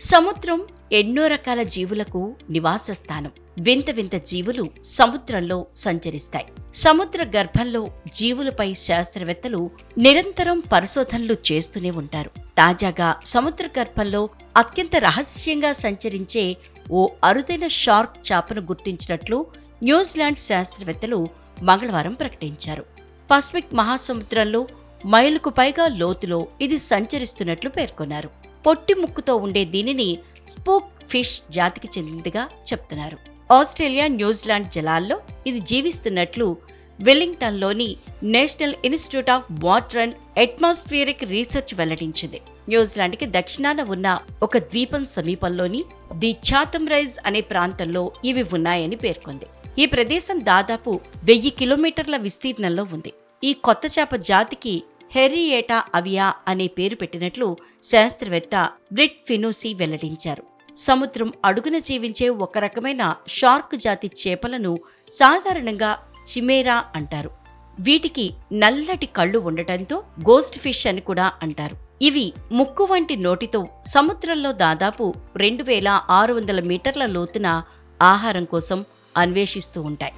సముద్రం ఎన్నో రకాల జీవులకు నివాస స్థానం వింత వింత జీవులు సముద్రంలో సంచరిస్తాయి. సముద్ర గర్భంలో జీవులపై శాస్త్రవేత్తలు నిరంతరం పరిశోధనలు చేస్తూనే ఉంటారు. తాజాగా సముద్ర గర్భంలో అత్యంత రహస్యంగా సంచరించే ఓ అరుదైన షార్క్ చాపను గుర్తించినట్లు న్యూజిలాండ్ శాస్త్రవేత్తలు మంగళవారం ప్రకటించారు. పసిఫిక్ మహాసముద్రంలో మైలుకు పైగా లోతులో ఇది సంచరిస్తున్నట్లు పేర్కొన్నారు. పొట్టి ముక్కుతో ఉండే దీనిని స్పూక్ ఫిష్ జాతికి చెందినదిగా చెప్తున్నారు. ఆస్ట్రేలియా న్యూజిలాండ్ జలాల్లో ఇది జీవిస్తున్నట్లు వెల్లింగ్టన్లోని national institute of water and atmospheric research వెల్లడించింది. న్యూజిలాండ్కి దక్షిణాన ఉన్న ఒక ద్వీపం సమీపంలోని ది చాథమ్ రైజ్ అనే ప్రాంతంలో ఇవి ఉన్నాయని పేర్కొంది. ఈ ప్రదేశం దాదాపు వెయ్యి కిలోమీటర్ల విస్తీర్ణంలో ఉంది. ఈ కొత్త చేప జాతికి హెర్రియేటా అవియా అనే పేరు పెట్టినట్లు శాస్త్రవేత్త బ్రిట్ ఫినూసి వెల్లడించారు. సముద్రం అడుగున జీవించే ఒక రకమైన షార్క్ జాతి చేపలను సాధారణంగా చిమేరా అంటారు. వీటికి నల్లటి కళ్ళు ఉండటంతో గోస్ట్ ఫిష్ అని కూడా అంటారు. ఇవి ముక్కు వంటి నోటితో సముద్రంలో దాదాపు రెండు వేల ఆరు వందల మీటర్ల లోతున ఆహారం కోసం అన్వేషిస్తూ ఉంటాయి.